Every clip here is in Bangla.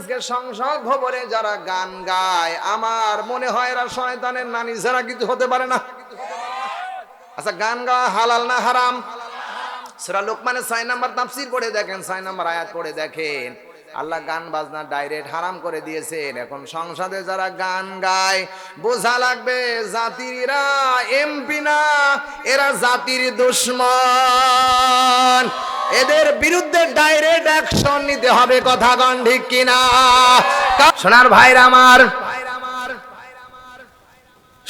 আজকে সংসদ ভবনে যারা গান গায়, আমার মনে হয় এরা শয়তানের নানি ছাড়া কিছু হতে পারে না। আচ্ছা গান গাওয়া হালাল না হারাম? সেটা লোকমানের ছয় নাম্বার তাফসির পড়ে দেখেন ছয় নাম্বার আয়াত পড়ে দেখেন। আল্লাহ গান বাজনা ডাইরেক্ট হারাম করে দিয়েছেন। এখন সংসদে যারা গান গায়, বোঝা লাগবে জাতিরা এমপি না, এরা জাতির দুশ্মন। এদের বিরুদ্ধে ডাইরেক্ট অ্যাকশন নিতে হবে কথা গণ কিনা? শোনার ভাইরা আমার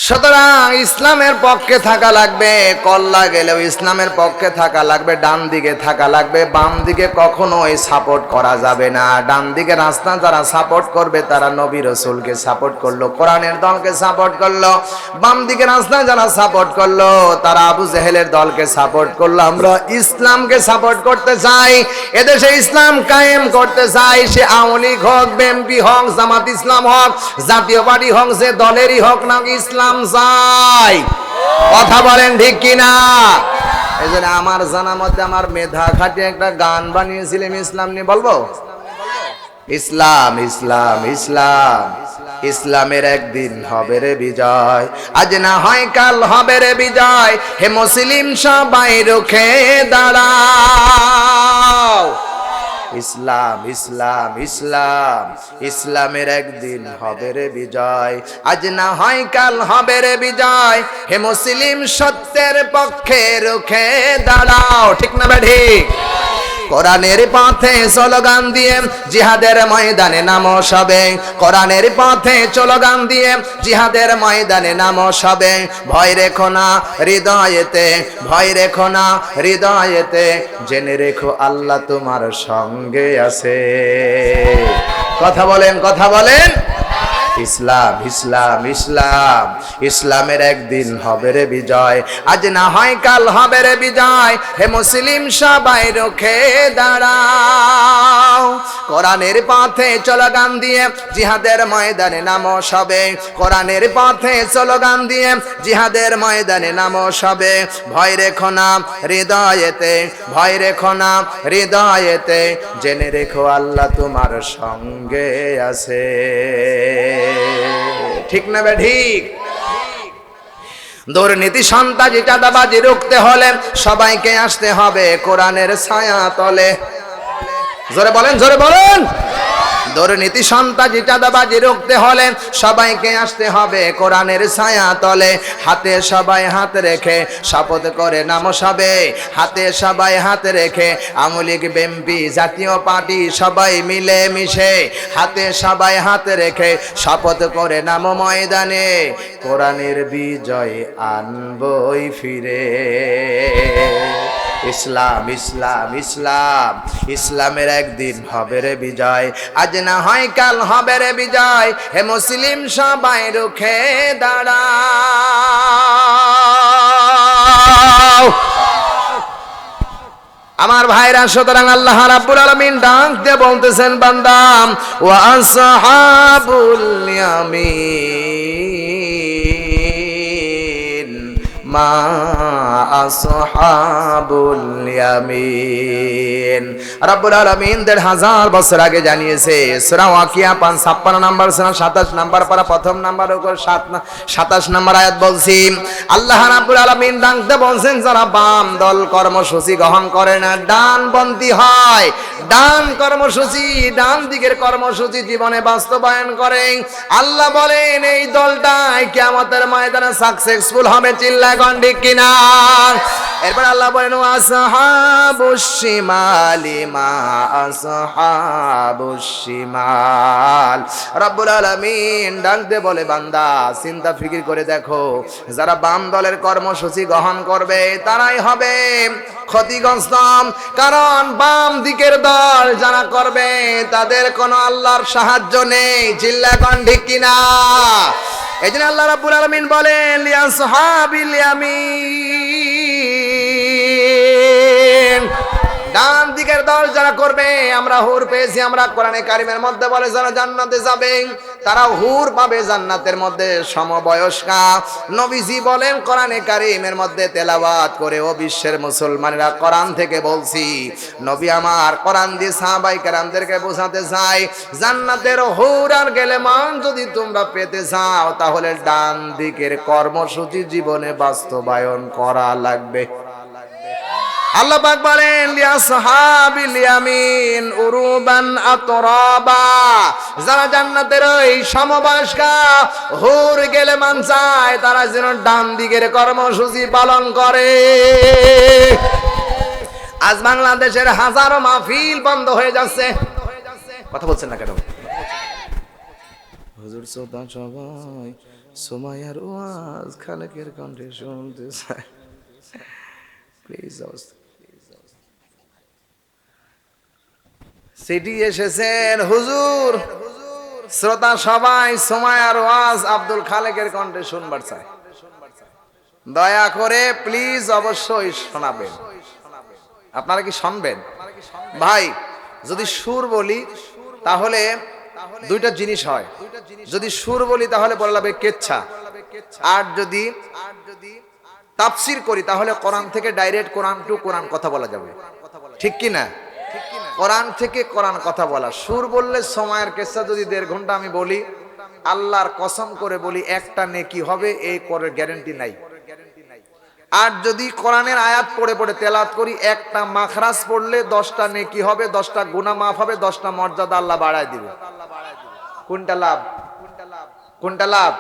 সুতরাং ইসলামের পক্ষে থাকা লাগবে, কল্লা গেলেও ইসলামের পক্ষে থাকা লাগবে, ডান দিকে থাকা লাগবে। বাম দিকে কখনোই সাপোর্ট করা যাবে না। ডান দিকে রাস্তা যারা সাপোর্ট করবে, তারা নবী রসুলকে সাপোর্ট করল, কোরআনের দলকে সাপোর্ট করল। বাম দিকে রাস্তা যারা সাপোর্ট করল, তারা আবু জেহেলের দলকে সাপোর্ট করল। আমরা ইসলামকে সাপোর্ট করতে চাই, এদেশে ইসলাম কায়েম করতে চাই। সে আওয়ামী লীগ হোক বিএনপি হোক, জামাত ইসলাম হোক জাতীয় পার্টি হোক, যে দলেরই হোক না ইসলাম চাই কথা বলেন ঠিক কিনা? এই জন্য আমার জানা মতে আমার মেধা খাটিয়ে একটা গান বানিয়েছিলাম ইসলাম নিয়ে, বলব? ইসলাম ইসলাম ইসলাম। ইসলামের একদিন হবে রে বিজয়। আজ না হয় কাল হবে রে বিজয়। হে মুসলিম সবাই রুখে দাঁড়াও। ইসলাম ইসলাম ইসলাম। ইসলামের একদিন হবে রে বিজয়। আজ না হয় কাল হবে রে বিজয়। হে মুসলিম সত্যের পক্ষে রুখে দাঁড়াও। ঠিক না ঠিক কোরআনের পথে স্লোগান দিয়ে জিহাদের ময়দানে নামো সবে। কোরআনের পথে স্লোগান দিয়ে জিহাদের ময়দানে নামো সবে। ভয় রেখো না হৃদয়েতে, ভয় রেখো না হৃদয়েতে, জেনে রেখো আল্লাহ তোমার সঙ্গে আছে। কথা বলেন কথা বলেন। ইসলাম ইসলাম ইসলাম। ইসলামের একদিন হবে রে বিজয়। আজ না হয় কাল হবে রে বিজয়। হে মুসলিম সবাই রুখে দাঁড়াও। কোরআনের পথে চলগান দিয়ে জিহাদের ময়দানে নামো সবে। কোরআনের পথে চলো চলগান দিয়ে জিহাদের ময়দানে নামো সবে। ভয় রেখো না হৃদয়েতে, ভয় রেখো না হৃদয়েতে। জেনে রেখো আল্লাহ তোমার সঙ্গে আছে। ঠিক না বে, ঠিক? দুর্নীতি সন্ত্রাসী চাঁদাবাজি রুখতে হলে সবাইকে আসতে হবে কোরআনের ছায়া তলে। জোরে বলেন জোরে বলেন। দুর্নীতি সন্ত্রাসী, চাঁদাবাজি রুখতে হলে সবাইকে আসতে হবে কোরআনের ছায়া তলে হাতে সবাই হাত রেখে শপথ করে নাম সবে। হাতে সবাই হাত রেখে আমলিক বেম্পি জাতীয় পার্টি সবাই মিলে মিশে। হাতে সবাই হাত রেখে শপথ করে নাম ময়দানে। কোরআনের বিজয় আনবই ফিরে। ইসলাম ইসলাম ইসলাম। ইসলামের একদিন হবে রে বিজয়। আজ না হয় কাল হবে রে বিজয়। হে মুসলিম সবাই রুখে দাঁড়াও। আমার ভাইরা, সুতরাং আল্লাহ রাব্বুল আলামিন ডাক দিয়ে বলতেছেন বান্দাম ওয়া আসহাবুল ইয়ামিন, মা আসহাবুল দেড় হাজার বছর আগে জানিয়েছে, সূরা ওয়াকিয়া 56 নাম্বার, সূরা 27 নাম্বার পারা প্রথম নাম্বার উপর 27 নাম্বার আয়াত বলছি, আল্লাহ রাব্বুল আলামিন ডাকতে বলছেন, যারা বাম দল কর্মসূচি গ্রহণ করে না ডানপন্থী হয়। ডান কর্মসূচি, ডান দিকের কর্মসূচি জীবনে বাস্তবায়ন করে। আল্লাহ বলেন, এই দলটাই কিয়ামতের ময়দানে সাকসেসফুল হবে চিল্লা গন্ডিক কিনা? এরপর আল্লাহ বলেন আসহাবুশ শিমালি মা আসহাবুশ শিমাল রব্বুল আলামিন ডাক দে বলে, বান্দা, চিন্তা ফিকির করে দেখো, যারা বাম দলের কর্মসূচি গ্রহণ করবে, তারাই হবে ক্ষতিগ্রস্ত। কারণ বাম দিকের দল যারা করবে, তাদের কোনো আল্লাহর সাহায্য নেই। কন ঠিক কিনা? এই জন্য আল্লাহ রাব্বুল আলামিন বলেন লিয়া সাহাবিল ইয়ামিন। ডান দিকের দল যারা করবে, আমরা হুর পেয়েছি, আমরা কোরআনে কারিমের মধ্যে বলে যারা জান্নাতে যাবে তারা হুর পাবে জান্নাতের মধ্যে সমবয়স্কা। নবীজি বলেন, কোরআনে কারিমের মধ্যে তেলাওয়াত করে, ও বিশ্বের মুসলমানেরা কোরআন থেকে বলছি, নবী আমার কোরআন দিয়ে সাহাবাই কেরামদেরকে বোঝাতে চাই, জান্নাতের হুর আর গেলে মান যদি তোমরা পেতে চাও, তাহলে ডান দিকের কর্মসূচি জীবনে বাস্তবায়ন করা লাগবে। আল্লাহ পাক বলেন, লিয়া সাহাবিল ইয়ামিন উরুবান আতরাবা। যারা জান্নাতের ওই সমবয়স্কা হুর গেলে মান চায়, তারা যেন ডান দিকের কর্মসূচি পালন করে। আজ বাংলাদেশের হাজারো মাহফিল বন্ধ হয়ে যাচ্ছে। কথা বলছেন না কেন? হুজুর শ্রোতা সবাই সময়ের ওয়াজ খালেকের কণ্ঠে শুনতে চায়। প্লিজ সিটি এসেছেন হুজুর। শ্রোতা সবাই সময়ার ওয়াজ আব্দুল খালেকের কণ্ঠে শুনবার চায়। দয়া করে প্লিজ অবশ্যই শোনাবেন। আপনারা কি শুনবেন? ভাই, যদি সুর বলি, তাহলে দুইটা জিনিস হয়। যদি সুর বলি, তাহলে বলা লাগবে কেচ্ছা। আর যদি তাফসির করি, তাহলে কোরআন থেকে ডাইরেক্ট কোরআন টু কোরআন কথা বলা যাবে। ঠিক কি না? কোরআন থেকে কোরআন কথা বলা। সুর বললে সময়ের কেসা যদি দেড় ঘণ্টা আমি বলি, আল্লাহর কসম করে বলি, একটা নেকি হবে এই করে গ্যারেন্টি নাই। আর যদি কোরআনের আয়াত পড়ে পড়ে তেলাত করি, একটা মাখরাজ পড়লে দশটা নেকি হবে, দশটা গুনাহ মাফ হবে, দশটা মর্যাদা আল্লাহ বাড়ায় দিবে। কোনটা লাভ? কোনটা লাভ?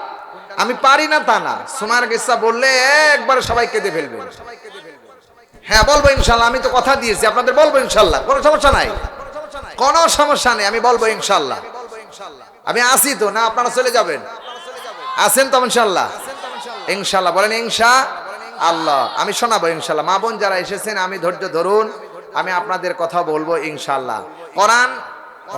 আমি পারি না তা না। সোনার গেসা বললে একবারে সবাই কেঁদে ফেলবে। হ্যাঁ বলব ইনশাল্লাহ, আমি তো কথা দিয়েছি, আপনাদের বলব ইনশাল্লাহ, কোনো সমস্যা নাই। কোনো সমস্যা নেই, আমি বলব ইনশাল্লাহ। আমি আসি তো, না, আপনারা চলে যাবেন। আসেন তো ইনশাল্লাহ? ইনশাল্লাহ, বলেন ইনশা আল্লাহ। আমি শোনাবো ইনশাল্লাহ। মা বোন যারা এসেছেন, আমি ধৈর্য ধরুন, আমি আপনাদের কথা বলব ইনশাল্লাহ। কোরআন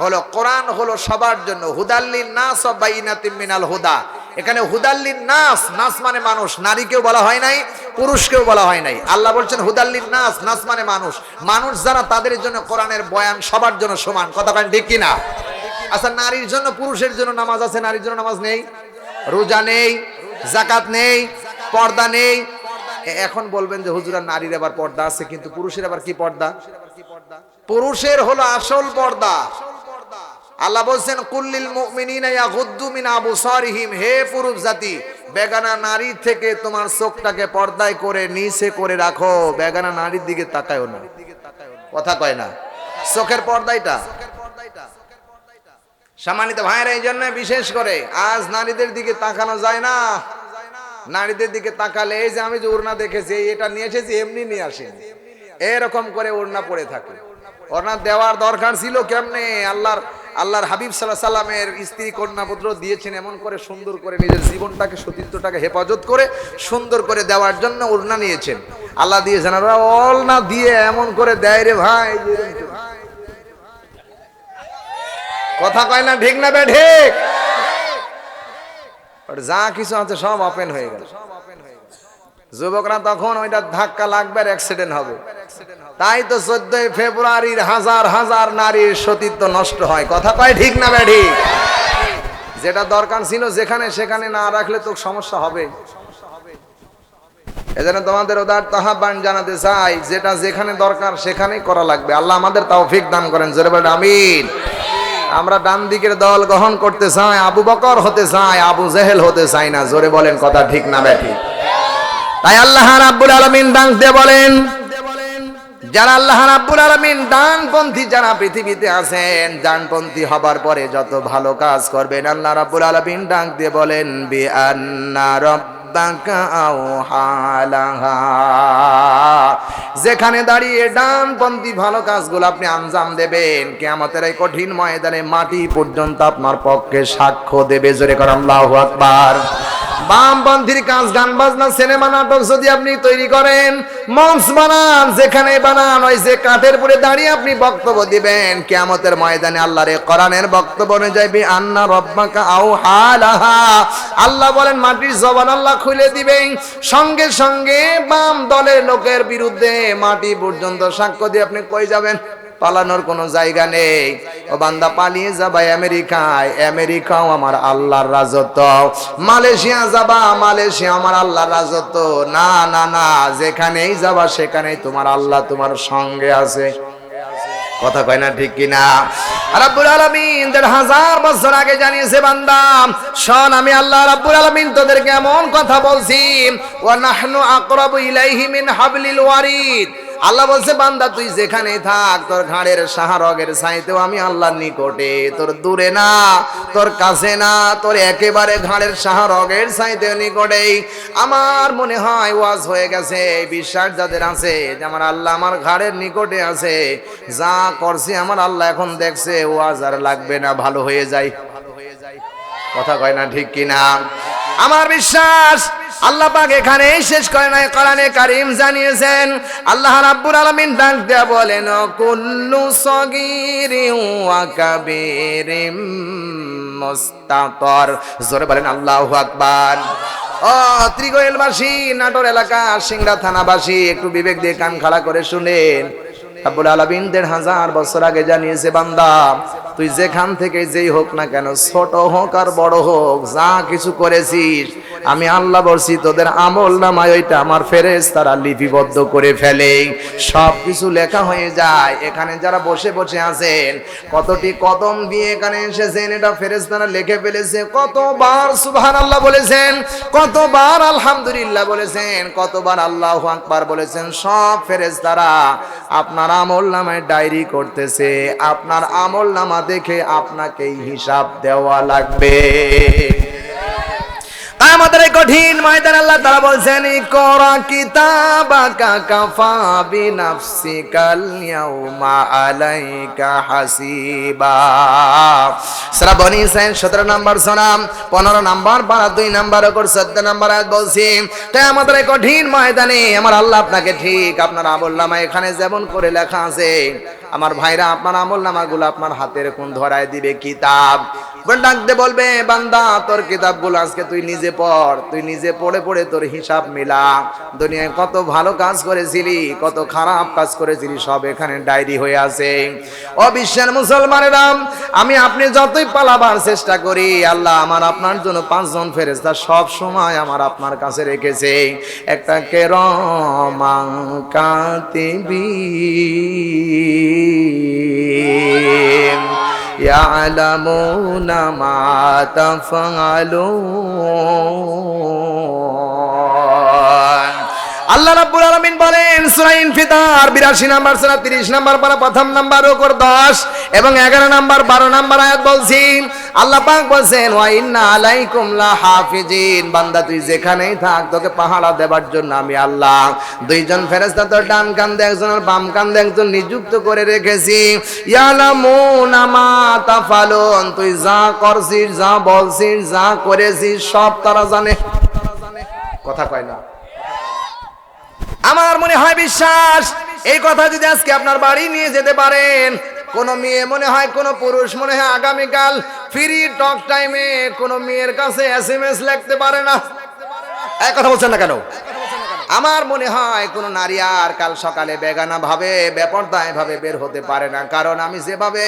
হলো কোরআন হলো সবার জন্য হুদাল্লিন নাস ও বাইনাতিম মিনাল হুদা। এখানে হুদাল্লিন নাস নাস মানে মানুষ। নারীকেও বলা হয় নাই, পুরুষকেও বলা হয় নাই। আল্লাহ বলছেন হুদাল্লিন নাস নাস মানে মানুষ। মানুষ যারা তাদের জন্য কোরআনের বয়ান সবার জন্য সমান। কথা কেন ঠিক কিনা? আচ্ছা নারীর জন্য পুরুষের জন্য নামাজ আছে, নারীর জন্য নামাজ নেই? রোজা নেই জাকাত নেই, পর্দা নেই? এখন বলবেন যে হুজুরা, নারীর আবার পর্দা আছে, কিন্তু পুরুষের আবার কি পর্দা? পুরুষের হলো আসল পর্দা। আল্লাহ বলছেন, কুল্লিল মুমিনিনা মিন আবসারিহিম হে পুরুষ জাতি, বেগানা নারী থেকে তোমার চোখটাকে পর্দায় করে নিচে করে রাখো, বেগানা নারীর দিকে তাকায়ও না। কথা কয় না। চোখের পর্দাইটা। সম্মানিত ভাইরা এই জন্য বিশেষ করে আজ নারীদের দিকে তাকানো যায় না। নারীদের দিকে তাকালে এই যে আমি যে ওড়না দেখেছি, এটা নিয়ে এসেছি, এমনি নিয়ে আসেনি এরকম করে ওড়না পড়ে থাকে। ওড়না দেওয়ার দরকার ছিল কেমনে? আল্লাহর আল্লাহর হাবিব সাল্লাহ সাল্লামের স্ত্রী কন্যা পুত্র দিয়েছেন এমন করে সুন্দর করে নিজের জীবনটাকে সতীত্বটাকে হেফাজত করে সুন্দর করে দেওয়ার জন্য ওড়না নিয়েছেন। আল্লাহ দিয়েছেন, আর ওড়না দিয়ে এমন করে দেয় রে ভাই। কথা কয় না ঠিক না বে ঠিক? যা কিছু আছে সব ওপেন হয়ে গেল। যুবকরা তখন ওইটা ধাক্কা লাগবে আর অ্যাক্সিডেন্ট হবে। তাই তো চোদ্দই ফেব্রুয়ারির হাজার হাজার নারীর সতীত্ব নষ্ট হয়। কথা পাই ঠিক না বে ঠিক যেটা দরকার ছিল যেখানে সেখানে না রাখলে তো সমস্যা হবে। এজন্য তোমাদের ওদার তাহাবান জানাতে চাই, যেটা যেখানে দরকার সেখানেই করা লাগবে। আল্লাহ আমাদের তাওফিক দান করেন। জোরে বলেন, আমিন। আমরা ডান দিকের দল গ্রহণ করতে চাই, আবু বকর হতে চাই, আবু জেহেল হতে চাই না। জোরে বলেন কথা ঠিক না ব্যাঠি তাই আল্লাহ রাব্বুল আলামিন ডাক দিয়ে বলেন যারা আল্লাহ রাব্বুল আলামিন ডানপন্থী যারা পৃথিবীতে আছেন, ডানপন্থী হবার পরে যত ভালো কাজ করবেন, আল্লাহ রাব্বুল আলামিন ডাক দিয়ে বলেন বি আন্না রাব্বাকা যেখানে দাঁড়িয়ে ডানপন্থী ভালো কাজগুলো আপনি আঞ্জাম দেবেন, কিয়ামতের এই কঠিন ময়দানে মাটি পর্যন্ত আপনার পক্ষে সাক্ষ্য দেবে। জোরে কর, আল্লাহু আকবার। বামপন্থীর কাজ, গান বাজনা, সিনেমা, নাটক যদি আপনি তৈরি করেন, মঞ্চ বানান যেখানে বানান, ওই যে কাঠের পুরে দাঁড়িয়ে আপনি বক্তব্য দিবেন। কিয়ামতের ময়দানে আল্লাহর এই কোরআনের বক্তব্য অনুযায়ী আন্না রব্বাকা আও হালাহা আল্লাহ বলেন, মাটির জবান আল্লাহ খুলে দিবেন। সঙ্গে সঙ্গে বাম দলের লোকের বিরুদ্ধে মাটি পর্যন্ত সাক্ষ্য দিয়ে আপনি কই যাবেন? পালানোর কোনো জায়গা নেই। ও বান্দা পালিয়ে যাবা আমেরিকায়। আমেরিকাও আমার আল্লাহর রাজত্ব। মালয়েশিয়া যাবা, মালয়েশিয়া আমার আল্লাহর রাজত্ব। না না না, যেখানেই যাবা সেখানেই তোমার আল্লাহ তোমার সঙ্গে আছে। কথা কয় না ঠিক কিনা? রাব্বুল আলামিন দেড় হাজার বছর আগে জানিয়েছে বান্দা, শোন, আমি আল্লাহ রাব্বুল আলামিন তোদেরকে এমন কথা বলছি। ওয়া নাহনু আকরাবু ইলাইহি মিন হাবলিল ওয়ারিদ। আল্লাহ বলছে, বান্দা, তুই যেখানে থাক, তোর ঘাড়ের সাহারগের সাইতেও আমি আল্লাহর নিকটে। তোর দূরে না, তোর কাছে না, তোর একেবারে ঘাড়ের সাহারগের সাইতেও নিকটেই। আমার মনে হয় ওয়াজ হয়ে গেছে বিশ্বাস যাদের আছে, যে আমার আল্লাহ আমার ঘাড়ের নিকটে আছে, যা করছে আমার আল্লাহ এখন দেখছে, ওয়াজ আর লাগবে না, ভালো হয়ে যায়। কথা কয় না ঠিক কিনা? আমার বিশ্বাস আল্লাহ পাক এখানে শেষ করে নাই, কোরআনে কারিম জানিয়েছেন। আল্লাহ রাব্বুল আলামিন ডাক দেয়া বলেন কুল্লু সগীরি ওয়া কাবীরিম মুস্তাতর। জোরে বলেন, আল্লাহু আকবার। ও ত্রিগোয়েলবাসী, নাটোর এলাকা, সিংড়া থানাবাসী, একটু বিবেক দিয়ে কান খাড়া করে শুনেন। আব্বুল আলামিন দেড় হাজার বছর আগে জানিয়েছে, বান্দা, তুই যেখান থেকে যেই হোক না কেন, ছোট হোক আর বড় হোক, যা কিছু করেছিস, আমি আল্লাহ বলছি, তোদের আমল নামায় ওইটা আমার ফেরেস তারা লিপিবদ্ধ করে ফেলে। সব কিছু লেখা হয়ে যায়। এখানে যারা বসে বসে আছেন, কতটি কদম দিয়ে এখানে এসেছেন, এটা ফেরেস তারা লিখে ফেলেছে, কতবার সুবহান আল্লাহ বলেছেন, কতবার আলহামদুলিল্লাহ বলেছেন, কতবার আল্লাহ আকবার বলেছেন, সব ফেরেস তারা আপনার আমল নামায় ডায়েরি করতেছে। আপনার আমল নামা দেখে আপনাকেই হিসাব দেওয়া লাগবে। আমাদের কঠিন ময়দান আল্লাহ তারা বলছেন করা কিতাবাকা কাফা বিনাফসিকাল ইয়াউমা আলাইকা হাসিবা। সূরা বনি ইসরাইল 17 নাম্বার সনাম 15 নাম্বার পারা 2 নাম্বার ওপর 14 নাম্বার আয়াত বলছি তাই আমাদের কঠিন ময়দানে আমার আল্লাহ আপনাকে ঠিক আপনার আমল এখানে যেমন করে লেখা আছে আমার ভাইরা, আপনার আমল নামাগুলো আপনার হাতের কোন ধরায় দিবে কিতাব। ডাকতে বলবে, বান্দা, তোর কিতাবগুলো আজকে তুই নিজে পড়, তুই নিজে পড়ে পড়ে তোর হিসাব মিলা। দুনিয়ায় কত ভালো কাজ করেছিলি, কত খারাপ কাজ করেছিলি, সব এখানে ডায়েরি হয়ে আছে। অবিশ্বের মুসলমানেরা, আমি আপনি যতই পালাবার চেষ্টা করি, আল্লাহ আমার আপনার জন্য পাঁচজন ফেরেস্তা সব সময় আমার আপনার কাছে রেখেছে। একটা কেরমাং কাতিবিন يعلمون ما تفعلون আল্লাহ রাব্বুল আলামিন বলেন, সূরা ইনফিতার 82 নাম্বার, সূরা 30 নাম্বার, পারা প্রথম নাম্বার ওপর 10 এবং 11 নাম্বার 12 নাম্বার আয়াত বলছি। আল্লাহ পাক বলেন ওয়া ইন্না আলাইকুম লা হাফিজিন বান্দা, তুই যেখানেই থাক, তোকে পাহারা দেবার জন্য আমি আল্লাহ। দুইজন ফেরেশতা তোর ডান কান দিয়ে একজন আর বাম কান দিয়ে একজন নিযুক্ত করে রেখেছি। ইয়ালামুনা মা তাফালুন। তুই যা করছিস, যা বলছিস, যা করেছিস, সব তারা জানে। কথা কয় না। আমার মনে হয় বিশ্বাস, এই কথা যদি আজকে আপনার বাড়ি নিয়ে যেতে পারেন, কোন মেয়ে মনে হয়, কোন পুরুষ মনে হয় আগামীকাল ফ্রি টক টাইমে কোন মেয়ের কাছে এস এম এস লিখতে পারে না। এক কথা বলছেন না কেন? আমার মনে হয় কোন নারী আর কাল সকালে বেগানা ভাবে, বেপরদায় ভাবে বের হতে পারে না। কারণ আমি যেভাবে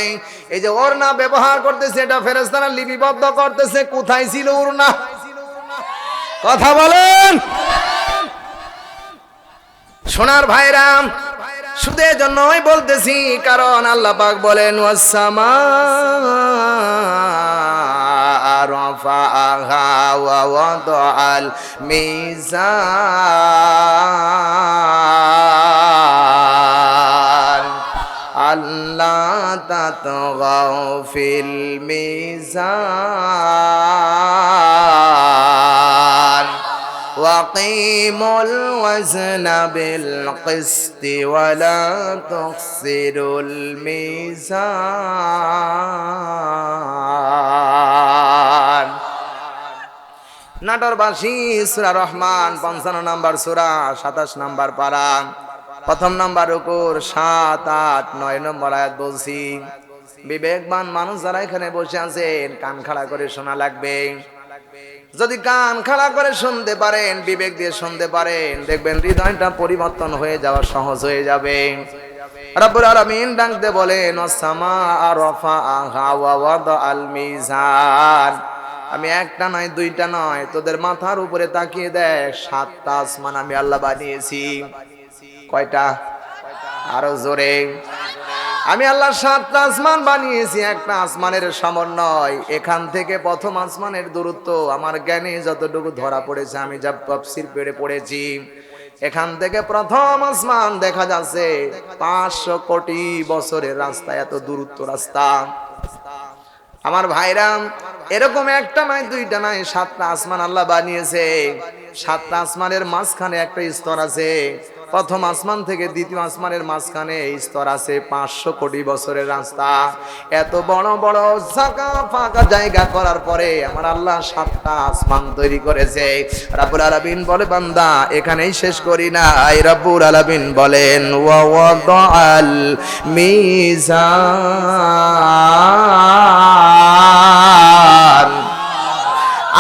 এই যে ওর না ব্যবহার করতেছে, এটা ফেরেস্তারা লিপিবদ্ধ করতেছে, কোথায় ছিল ওর না কথা বলেন! সোনার ভাইরা, সুদের জন্যই বলতেছি, কারণ আল্লাহ পাক বলেন আল মিজান। আল্লাহ তাত ফিল মিজান। وقيموا الوزن بالقسط ولا تخسروا الميزان নাটোরবাসী সুরা রহমান পঞ্চান্ন নাম্বার সুরা সাতাশ নাম্বার পারা প্রথম নাম্বার উপর সাত আট নয় নম্বর আয়াত বলছি বিবেকবান মানুষ যারা এখানে বসে আছেন কান খাড়া করে শোনা লাগবে যদি গান খাড়া করে শুনতে পারেন, বিবেক দিয়ে শুনতে পারেন, দেখবেন হৃদয়টা পরিবর্তন হয়ে যাওয়া সহজ হয়ে যাবে। আমি একটা নয়, দুইটা নয়, তোদের মাথার উপরে তাকিয়ে দেখ, সাতটা আসমান আমি আল্লাহ বানিয়েছি। কয়টা? আরও জোরে। আমি আল্লাহ সাতটা আসমান বানিয়েছি, একটা আসমানের সমন্বয় এখান থেকে প্রথম আসমানের দূরত্ব, আমার জ্ঞানে যতটুকু ধরা পড়েছে, আমি যা তফসির পেড়ে পড়েছি। এখান থেকে প্রথম আসমান দেখা যাচ্ছে, পাঁচশো কোটি বছরের রাস্তা, এত দূরত্ব রাস্তা। আমার ভাইরাম এরকম একটা নয়, দুইটা নয়, সাতটা আসমান আল্লাহ বানিয়েছে। সাতটা আসমানের মাঝখানে একটা স্তর আছে। প্রথম আসমান থেকে দ্বিতীয় আসমানের মাঝখানে এই স্তর আছে পাঁচশো কোটি বছরের রাস্তা। এত বড় বড় ফাঁকা ফাঁকা জায়গা করার পরে আমার আল্লাহ সাতটা আসমান তৈরি করেছে। রাব্বুল আলামিন বলে, বান্দা, এখানেই শেষ করি না। এই রাব্বুল আলামিন বলেন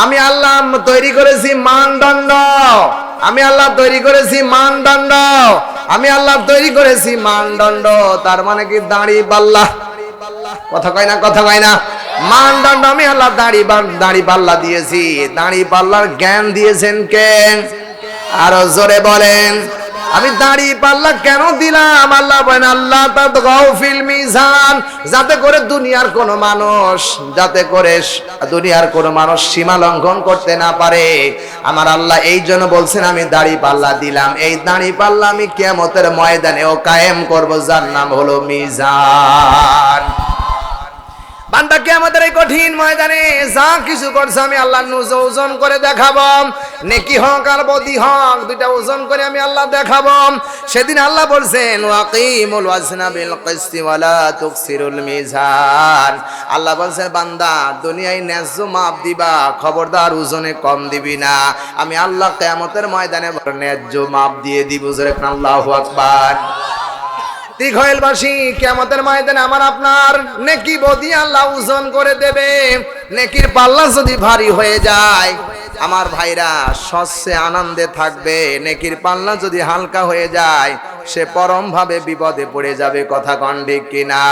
আমি আল্লাহ তৈরি করেছি মানদণ্ড। আমি আল্লাহ তৈরি করেছি মানদণ্ড। আমি আল্লাহ তৈরি করেছি মানদণ্ড। তার মানে কি দাঁড়ি পাল্লা? কথা কয় না, কথা কয় না। মানদণ্ড আমি আল্লাহ দাঁড়ি দাঁড়ি পাল্লা দিয়েছি। দাঁড়ি পাল্লার জ্ঞান দিয়েছেন কেন? আরও জোরে বলেন। আমি দাঁড়ি পাল্লা কেন দিলাম? আল্লাহ বলেন, আল্লাহ ফিল মিজান। যাতে করে দুনিয়ার কোন মানুষ, যাতে করে দুনিয়ার কোন মানুষ সীমা লঙ্ঘন করতে না পারে। আমার আল্লাহ এই জন্য বলছেন, আমি দাড়ি পাল্লা দিলাম। এই দাড়ি পাল্লা আমি কেমতের ময়দানে ও কায়েম করব। যার নাম হলো মিজান। বান্দাকে আমাদের এই কঠিন ময়দানে যা কিছু করছে আমি আল্লাহ ওজন করে দেখাবো। নেকি হক আর বদি হক, দুইটা ওজন করে আমি আল্লাহ দেখাবো। সেদিন আল্লাহ বলছেন, ওয়াকিমুল ওয়াজনা বিল কিসতি তুকসিরুল মিজান। আল্লাহ বলছেন, বান্দা, দুনিয়ায় ন্যায্য মাপ দিবা, খবরদার ওজনে কম দিবি না। আমি আল্লাহ কিয়ামতের ময়দানে ন্যায্য মাপ দিয়ে দিব। জোরে আল্লাহু আকবার। দীঘলবাসী কেমতের ময়দানে আমার আপনার নেকি বদি আল্লাহ ওজন করে দেবে। নেকির পাল্লা যদি ভারী হয়ে যায়, আমার ভাইরা সস্যে আনন্দে থাকবে। নেকির পাল্লা যদি হালকা হয়ে যায়, সে পরম ভাবে বিপদে পড়ে যাবে। কথা কণ্ডিক কিনা?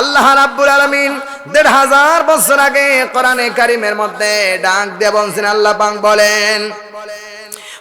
আল্লাহ রাব্বুল আলামিন দেড় হাজার বছর আগে কোরআনে কারিমের মধ্যে ডাক দিয়ে বলছেন, আল্লাহ বলেন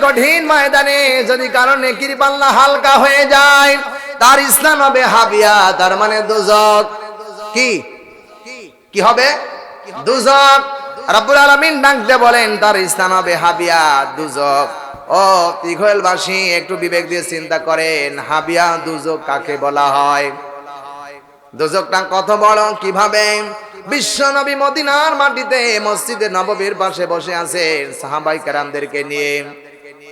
কঠিন ময়দানে যদি কারও নেকির হালকা হয়ে যায়, তার ইসলাম হবে হাবিয়া, তার মানে দুজক। কি? কি হবে? দুজক। ডাকতে বলেন, তার হবে হাবিয়া, দুজক। ও তিঘলবাসী একটু বিবেক দিয়ে চিন্তা করেন, হাবিয়া, দুজক কাকে বলা হয়? দুজকটা কত বড়? কীভাবে? বিশ্ব নবী মদিনার মাটিতে মসজিদে নববীর পাশে বসে আছেন সাহাবাই কারামদেরকে নিয়ে।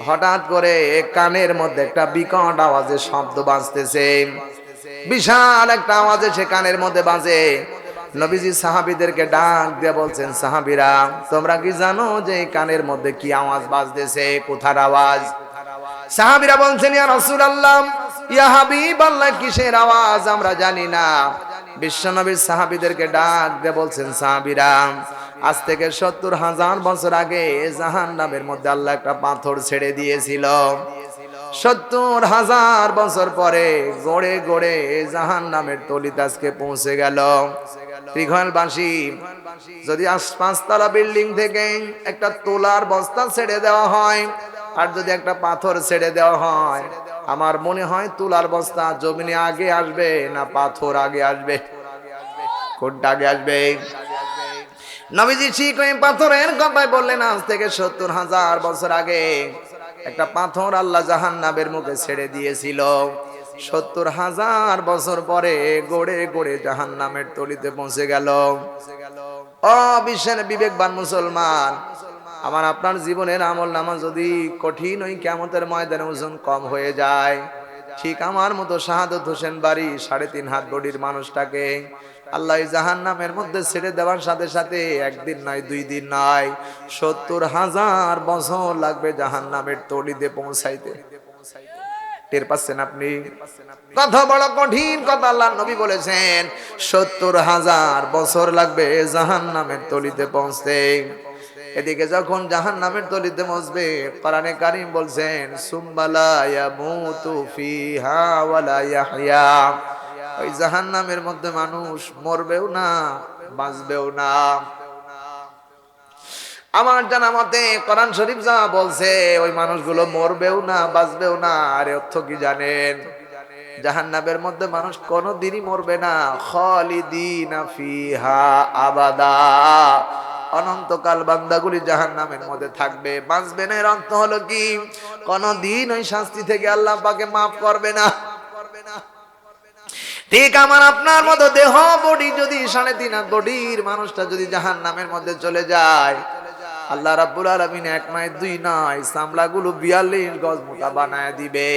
হঠাৎ করে কানের মধ্যে একটা বিকট আওয়াজে শব্দ বাজতেছে। বিশাল একটা আওয়াজে সে কানের মধ্যে বাজে। নবীজি সাহাবিদেরকে ডাক দিয়ে বলছেন, সাহাবিরা, তোমরা কি জানো যে কানের মধ্যে কি আওয়াজ বাজতেছে? কোথার আওয়াজ? সাহাবিরা বলছেন, ইয়া রাসূলুল্লাহ, ইয়া হাবিবাল্লাহ, কিসের আওয়াজ? আমরা জানি না। বিশ্বনবীর সাহাবিদেরকে ডাক দিয়ে বলছেন, সাহাবিরা, আজ থেকে সত্তর হাজার বছর আগে জাহান নামের মধ্যে আল্লাহ একটা পাথর ছেড়ে দিয়েছিল। সত্তর হাজার বছর পরে গড়ে গড়ে জাহান নামের তলিত আজকে পৌঁছে গেল। ত্রিঘলবাসী, যদি পাঁচতলা বিল্ডিং থেকে একটা তোলার বস্তা ছেড়ে দেওয়া হয়, আর যদি একটা পাথর ছেড়ে দেওয়া হয় আমার মনে হয় তুলার বস্তা জমিনে আগে আসবে না পাথর আগে আসবে? কোনটা আগে আসবে? নবীজি ঠিক ওই পাথরের কথায় বললেন, আজ থেকে সত্তর হাজার বছর আগে একটা পাথর আল্লাহ জাহান্নাবের মুখে ছেড়ে দিয়েছিল। সত্তর হাজার বছর পরে গড়ে গড়ে জাহান্নামের তলিতে পৌঁছে গেল। ও বিশ্বের বিবেকবান মুসলমান আমার আপনার জীবনের আমল নামা যদি কঠিন, ওই কেমতের ময়দানে ওজন কম হয়ে যায়। ঠিক আমার মতো শাহাদত হোসেন বাড়ি সাড়ে তিন হাত বডির মানুষটাকে আল্লাহ জাহান নামের মধ্যে ছেড়ে দেওয়ার সাথে সাথে একদিন নয়, দুই দিন নয়, সত্তর হাজার বছর লাগবে জাহান নামের তলিতে পৌঁছাইতে। টের পাচ্ছেন আপনি? কথা বড় কঠিন, কথা আল্লাহ নবী বলেছেন, সত্তর হাজার বছর লাগবে জাহান নামের তলিতে পৌঁছতে। এদিকে যখন জাহান নামের তলিতে পৌঁছবে কোরআনে কারিম বলছেন সুম্বালা ইয়ামুতু ফিহা ওই জাহান নামের মধ্যে মানুষ মরবেও না, বাঁচবেও না। আমার জানা মতে কোরআন শরীফ যা বলছে, ওই মানুষগুলো মরবেও না, বাঁচবেও না। আরে অর্থ কি জানেন? জাহান্নাবের মধ্যে মানুষ কোনোদিনই মরবে না। খালিদিন ফিহা আবাদা। অনন্তকাল বান্দাগুলি জাহান্নামের মধ্যে থাকবে। বাঁচবে না এর অর্থ হলো কি? কোনোদিন ওই শাস্তি থেকে আল্লাহ পাকে মাফ করবে না। ঠিক আমার আপনার মতো দেহ বডি যদি সাড়ে তিন বডির মানুষটা যদি জাহান নামের মধ্যে চলে যায়, আল্লাহ রাব্বুল আলামিন এক নয়, দুই নয়, সামলাগুলো বিয়াল্লিশ গজ মোটা বানায় দিবে।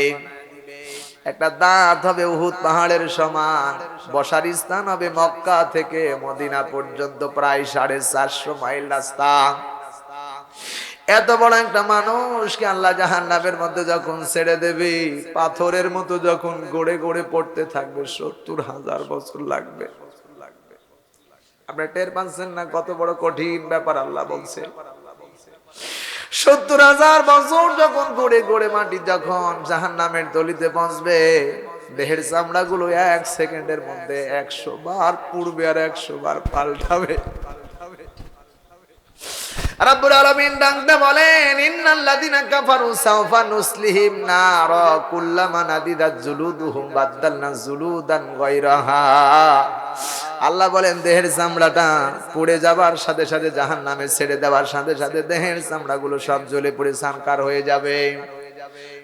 একটা দাঁত হবে উহুদ পাহাড়ের সমান। বসার স্থান হবে মক্কা থেকে মদিনা পর্যন্ত, প্রায় সাড়ে চারশো মাইল রাস্তা। এত বড় একটা মানুষকে আল্লাহ জাহান্নামের মধ্যে যখন ছেড়ে দেবে, পাথরের মতো যখন গড়ে গড়ে পড়তে থাকবে, সত্তর হাজার বছর লাগবে। আপনি টের পাচ্ছেন না কত বড় কঠিন ব্যাপার আল্লাহ বলছে। সত্তর হাজার বছর যখন গড়ে গড়ে মাটি, যখন জাহান নামের দলিতে পৌঁছবে দেহের চামড়া গুলো এক সেকেন্ডের মধ্যে একশো বার পূর্বে আর একশো বার পাল্টাবে। রাব্বুল আলামিন ডাকতে বলেন, ইন্নাল্লাযিনা কাফারু সাওফা নুসলিহিম নার কুল্লামা নাদিদাত জুলুদুহুম বাদদালনা জুলুদান গায়রাহা। আল্লাহ বলেন, দেহের চামড়াটা পুড়ে যাবার সাথে সাথে জাহান্নামে ছেড়ে দেওয়ার সাথে সাথে দেহের চামড়াগুলো সব জ্বলে পুড়ে সানকার হয়ে যাবে।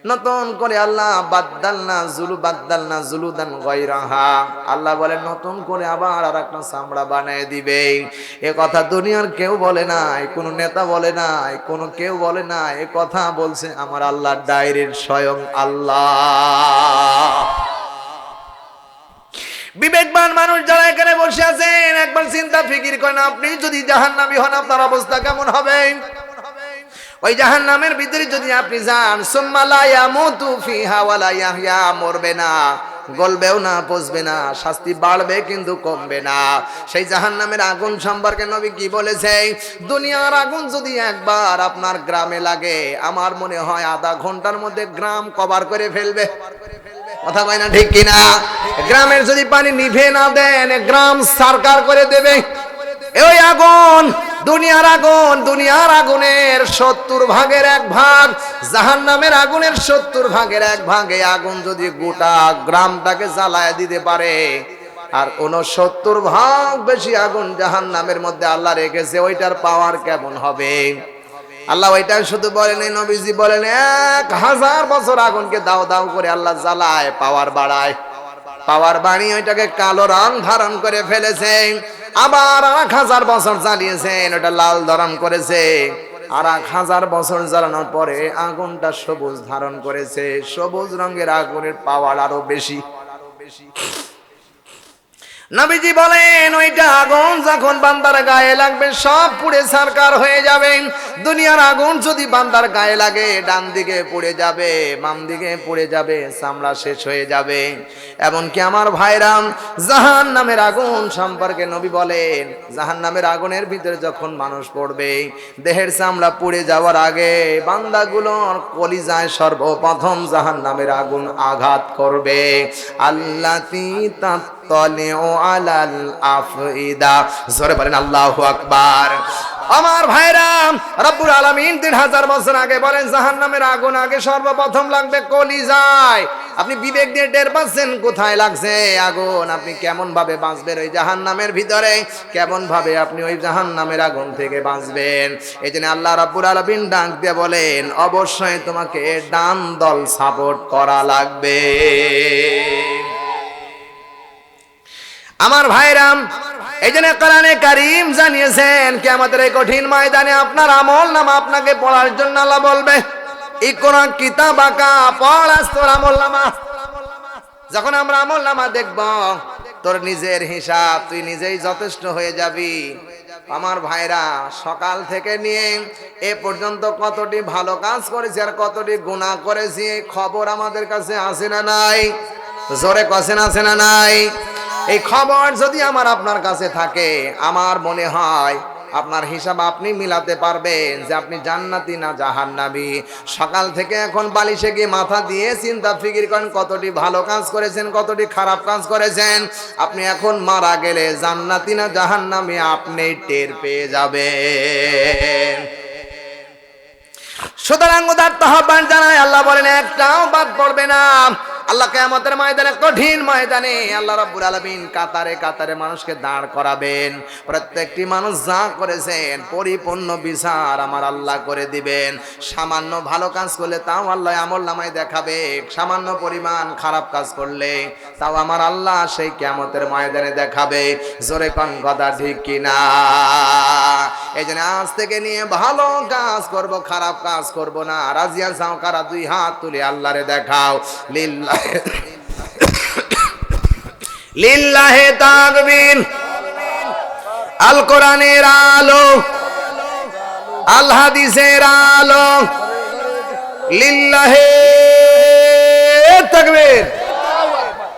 নতুন করে আল্লাহ বাদ্দাল না, জুলু বাদ্দাল না জুলুদান গয়রাহা। আল্লাহ বলে, নতুন করে আবার আর একটা চামড়া বানিয়ে দিবে। এ কথা দুনিয়ার কেউ বলে নাই, কোনো নেতা বলে নাই, কোনো কেউ বলে না এ কথা বলছে আমার আল্লাহ ডায়ের স্বয়ং আল্লাহ। বিবেকবান মানুষ যারা এখানে বসে আছেন, একবার চিন্তা ফিকির করেন, আপনি যদি জাহান্নামী হন, আপনার অবস্থা কেমন হবে? ওই জাহান নামের ভিতরে যদি আপনি যান সুম্মালায়া মুতু ফিহা ওয়ালা মরবে না, গলবেও না, পচবে না, শাস্তি বাড়বে কিন্তু কমবে না। সেই জাহান নামের আগুন সম্পর্কে নবী কি বলেছে দুনিয়ার আগুন যদি একবার আপনার গ্রামে লাগে, আমার মনে হয় আধা ঘণ্টার মধ্যে গ্রাম কভার করে ফেলবে। কথা কয় না ঠিক কিনা? গ্রামের যদি পানি নিভে না দেন, গ্রাম সরকার করে দেবে। ওই আগুন দুনিয়ার আগুন, দুনিয়ার আগুনের সত্তর ভাগের এক ভাগ জাহান নামের আগুনের সত্তর ভাগের এক ভাগে আগুন যদি গোটা গ্রামটাকে জ্বালায় দিতে পারে, আর উনসত্তর ভাগ বেশি আগুন জাহান নামের মধ্যে আল্লাহ রেখেছে, ওইটার পাওয়ার কেমন হবে? আল্লাহ ওইটা শুধু বলেন নবীজি বলেন, এক হাজার বছর আগুনকে দাও দাও করে আল্লাহ জ্বালায় পাওয়ার বাড়ায়। পাওয়ার বাড়ি ওইটাকে কালো রং ধারণ করে ফেলেছে। আবার এক হাজার বছর জ্বালিয়েছেন, ওটা লাল ধারণ করেছে। আর এক হাজার বছর জ্বালানোর পরে আগুনটা সবুজ ধারণ করেছে। সবুজ রঙের আগুনের পাওয়ার আরও বেশি। নবীজি বলেন ওইটা আগুন যখন বান্দার গায়ে লাগবে, সব পুড়ে সারকার হয়ে যাবে। দুনিয়ার আগুন যদি বান্দার গায়ে লাগে, ডান দিকে পুড়ে যাবে, বাম দিকে পুড়ে যাবে, চামড়া শেষ হয়ে যাবে। এমনকি আমার ভাইরাম জাহান নামের আগুন সম্পর্কে নবী বলেন জাহান নামের আগুনের ভিতরে যখন মানুষ পড়বে, দেহের চামড়া পুড়ে যাওয়ার আগে বান্দাগুলোর কলিজায় সর্বপ্রথম জাহান নামের আগুন আঘাত করবে। আল্লাহ তলেও আলাল আফইদা। জোরে বলেন আল্লাহু আকবার। আমার ভাইরাম রব্বুল আলামিন তিন হাজার বছর আগে বলেন, জাহান্নামের আগুন আগে সর্বপ্রথম লাগবে কলিজায়। আপনি বিবেক দিয়ে টের পাচ্ছেন, কোথায় লাগছে আগুন? আপনি কেমন ভাবে বাঁচবেন ওই জাহান নামের ভিতরে? কেমন ভাবে আপনি ওই জাহান নামের আগুন থেকে বাঁচবেন? এই জন্য আল্লাহ রাব্বুল আলামিন ডাক দিয়ে বলেন, অবশ্যই তোমাকে ডান দল সাপোর্ট করা লাগবে। আমার ভাইরাম, এই জন্য কোরআনে কারিম জানিয়েছেন কি আমাদের এই কঠিন ময়দানে আপনার আমল নাম আপনাকে পড়ার জন্য আল্লাহ বলবে, ইকরা কিতাব আকা পড়াস তোর আমল নামা। যখন আমরা আমল নামা দেখব, তোর নিজের হিসাব, তুই নিজেই যথেষ্ট হয়ে যাবি। আমার ভাইরা, সকাল থেকে নিয়ে এ পর্যন্ত কতটি ভালো কাজ করেছি আর কতটি গুণা করেছি, খবর আমাদের কাছে আসে না নাই? জোরে কষেন আছে না নাই? এই খবর যদি আমার আপনার কাছে থাকে, আমার মনে হয় আপনার হিসাব আপনি মিলাতে পারবেন যে আপনি জান্নাতি না জাহান্নাবি সকাল থেকে এখন বালিশে গিয়ে মাথা দিয়ে চিন্তা ফিকির করেন, কতটি ভালো কাজ করেছেন, কতটি খারাপ কাজ করেছেন। আপনি এখন মারা গেলে জান্নাতি না জাহান্নামি আপনি টের পেয়ে যাবেন। সুতরাং উদার্ত আহ্বান জানায় আল্লাহ বলেন, একটাও বাদ পড়বে না। আল্লাহ কেয়ামতের ময়দানে কঠিন ময়দানে আল্লাহ রাব্বুল আলামিন কাতারে কাতারে মানুষকে দাঁড় করাবেন। প্রত্যেকটি মানুষ যা করেছেন, পরিপূর্ণ বিচার আমার আল্লাহ করে দিবেন। সামান্য ভালো কাজ করলে তাও আল্লাহ আমল নামায় দেখাবে। সামান্য পরিমাণ খারাপ কাজ করলে তাও আমার আল্লাহ সেই কেয়ামতের ময়দানে দেখাবে। জোরে কন কথা ঠিক কিনা? এই জন্য আজ থেকে নিয়ে ভালো কাজ করব, খারাপ কাজ করব না। রাজিয়া যাও কারা? দুই হাত তুলে আল্লাহরে দেখাও। লিল্লাহে। লিল্লাহে তাকবীর। আল কোরআনের আলো, আল হাদিসের আলো। লিল্লাহে তাকবীর।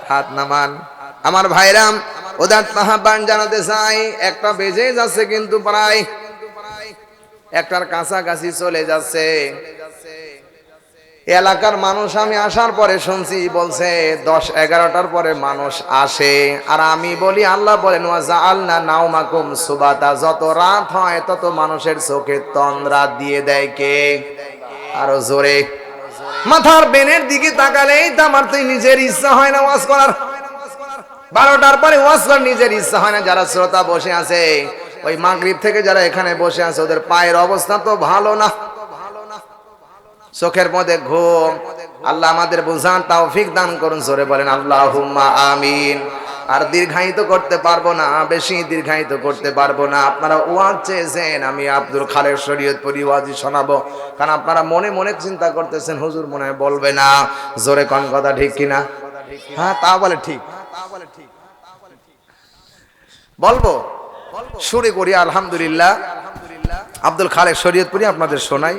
হাত নামান। আমার ভাইরাম ওদার তাহাবান জানাতে চাই। একটা বেজে যাচ্ছে কিন্তু প্রায়। একটার কাছাকাছি চলে যাচ্ছে। এলাকার মানুষ আমি আসার পরে শুনছি, বলছে দশ এগারোটার পরে মানুষ আসে। আর আমি বলি, আল্লাহ বলেন সুবাতা। যত রাত হয়, তত মানুষের চোখে তন্দ্রা দিয়ে দেয় কে? আরও জোরে। মাথার বেনের দিকে তাকালেই তো আমার তুই নিজের ইচ্ছা হয় না ওয়াজ করার। বারোটার পরে ওয়াজ করার নিজের ইচ্ছা হয় না, যারা শ্রোতা বসে আছে। ওই মাগরিব থেকে যারা এখানে বসে আছে, ওদের পায়ের অবস্থা তো ভালো না। চোখের মধ্যে ঘুম। আল্লাহ আমাদের বুঝান, তৌফিক দান করুন, জোরে বলেন আল্লাহ আমিন। আর দীর্ঘায়িত করতে পারব না, বেশি দীর্ঘায়িত করতে পারব না। আপনারা ওয়াজ চেয়েছেন, আমি আব্দুল খালের শরীয়ত পরি ওয়াজি শোনাবো। কারণ আপনারা মনে মনে চিন্তা করতেছেন, হুজুর মনে হয় বলবে না। জোরে কন কথা ঠিক কিনা? হ্যাঁ তা বলে ঠিক। বলব? শুরু করি, আলহামদুলিল্লাহ। আব্দুল খালেক শরীয়তপুরি আপনাদের শোনাই।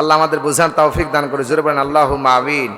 আল্লাহ আমাদের বুঝান তৌফিক দান করে। জোরে বলেন আল্লাহ মাবিন